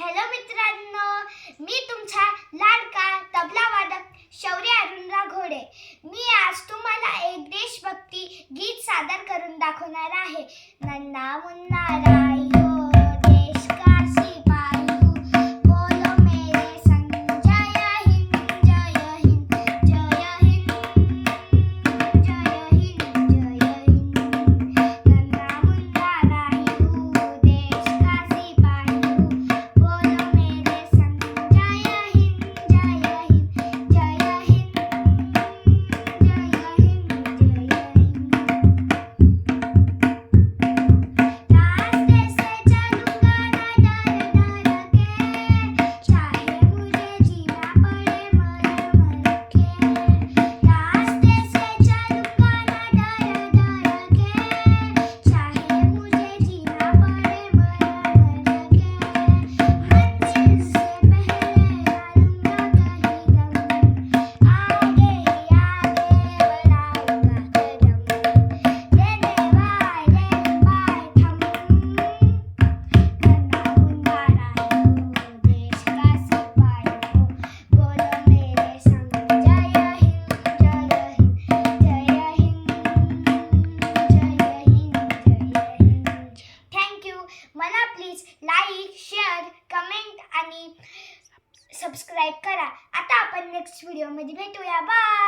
Hello मित्रांनो मी तुमचा लाडका तबला वादक शौर्य अरुणराव घोडे. मी आज तुम्हाला एक देशभक्ती गीत सादर करून दाखवणार आहे. नन्ना मुन्ना रायो मला प्लीज लाईक शेअर कमेंट आणि सबस्क्राईब करा. आता आपण नेक्स्ट व्हिडिओमध्ये भेटूया. बाय